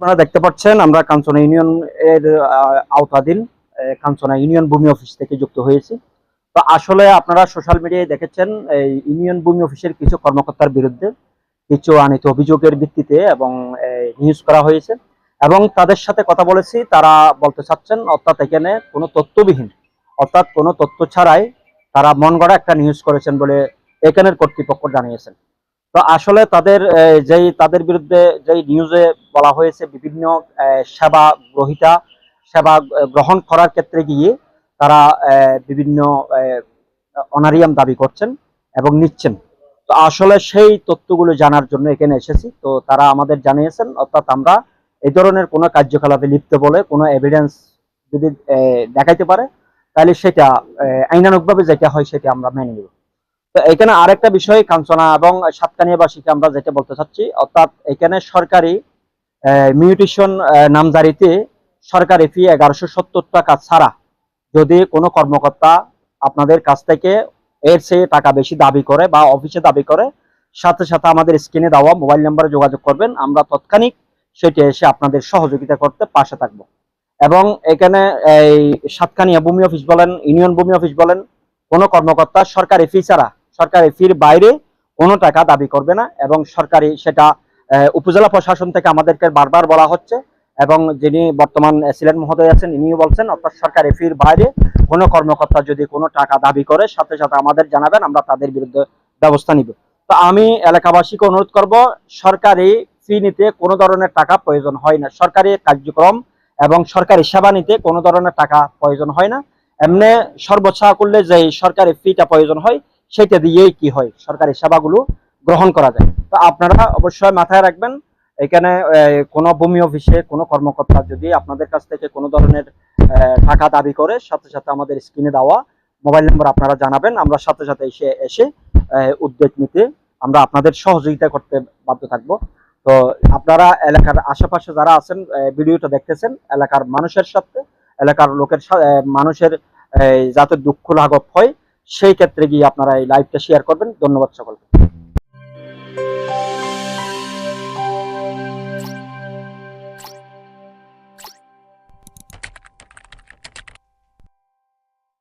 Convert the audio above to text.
আপনারা দেখতে পাচ্ছেন, আমরা কাঞ্চনা ইউনিয়ন এর আওতাধীন কাঞ্চনা ইউনিয়ন ভূমি অফিস থেকে যুক্ত হয়েছি। তো আসলে আপনারা সোশ্যাল মিডিয়ায় দেখেছেন, এই ইউনিয়ন ভূমি অফিসের কিছু কর্মকর্তার বিরুদ্ধে কিছু আনিত অভিযোগের ভিত্তিতে এবং নিউজ করা হয়েছে এবং তাদের সাথে কথা বলেছি। তারা বলতে চাচ্ছেন, অর্থাৎ এখানে কোনো তথ্যবিহীন, অর্থাৎ কোনো তথ্য ছাড়াই তারা মন গড়া একটা নিউজ করেছেন বলে এখানের কর্তৃপক্ষ জানিয়েছেন। তো আসলে তাদের যেই তাদের বিরুদ্ধে যেই নিউজে বলা হয়েছে বিভিন্ন সেবা গ্রহিতা, সেবা গ্রহণ করার ক্ষেত্রে গিয়ে তারা বিভিন্ন অনারিয়াম দাবি করছেন এবং নিচ্ছেন। তো আসলে সেই তথ্যগুলো জানার জন্য এখানে এসেছি। তো তারা আমাদের জানিয়েছেন, অর্থাৎ আমরা এই ধরনের কোনো কার্যকলাপে লিপ্ত বলে কোনো এভিডেন্স যদি দেখাইতে পারে, তাহলে সেটা আইনানুকভাবে যেটা হয় সেটা আমরা মেনে নেব। এখানে আরেকটা বিষয়, কাঞ্চনা এবং সাতকানিয়াবাসীকে আমরা যেটা বলতে চাচ্ছি, অর্থাৎ এখানে সরকারি মিউটেশন নামজারিতে সরকারি ফি এগারোশো সত্তর টাকা ছাড়া যদি কোনো কর্মকর্তা আপনাদের কাছ থেকে এর চেয়ে টাকা বেশি দাবি করে বা অফিসে দাবি করে, সাথে সাথে আমাদের স্ক্রিনে দেওয়া মোবাইল নাম্বারে যোগাযোগ করবেন, আমরা তৎক্ষণিক সেটি এসে আপনাদের সহযোগিতা করতে পাশে থাকব। এবং এখানে এই সাতকানিয়া ভূমি অফিস বলেন ইউনিয়ন ভূমি অফিস বলেন, কোনো কর্মকর্তা সরকারি ফি ছাড়া সরকারি ফির বাইরে কোনো টাকা দাবি করবে না এবং সরকারি সেটা উপজেলা প্রশাসন থেকে আমাদেরকে বারবার বলা হচ্ছে এবং যিনি বর্তমান সিলেট মহোদয় আছেন, ইনিও বলছেন, অর্থাৎ সরকারি ফির বাইরে কোনো কর্মকর্তা যদি কোনো টাকা দাবি করে, সাথে সাথে আমাদের জানাবেন, আমরা তাদের বিরুদ্ধে ব্যবস্থা নিব। তো আমি এলাকাবাসীকে অনুরোধ করব, সরকারি ফি নিতে কোনো ধরনের টাকা প্রয়োজন হয় না। সরকারি কার্যক্রম এবং সরকারি সেবা নিতে কোনো ধরনের টাকা প্রয়োজন হয় না। এমনি সর্বোচ্চ করলে যে সরকারি ফিটা প্রয়োজন হয় সেটা দিয়েই কি হয়? সরকারি সেবাগুলো গ্রহণ করা যায়। তো আপনারা অবশ্যই মাথায় রাখবেন, এখানে কোনো ভূমি অফিসে কোনো কর্মকর্তা যদি আপনাদের কাছ থেকে কোনো ধরনের টাকা দাবি করে, সাথে সাথে আমাদের স্ক্রিনে দেওয়া মোবাইল নম্বর আপনারা জানাবেন, আমরা সাথে সাথে এসে এসে উদ্যোগ নিতে আমরা আপনাদের সহযোগিতা করতে বাধ্য থাকব। তো আপনারা এলাকার আশেপাশে যারা আছেন ভিডিওটা দেখতেছেন, এলাকার মানুষের সাথে, এলাকার লোকের মানুষের যাতে দুঃখ লাঘব হয় সেই ক্ষেত্রে গিয়ে আপনারা এই লাইভটা শেয়ার করবেন। ধন্যবাদ সকলকে।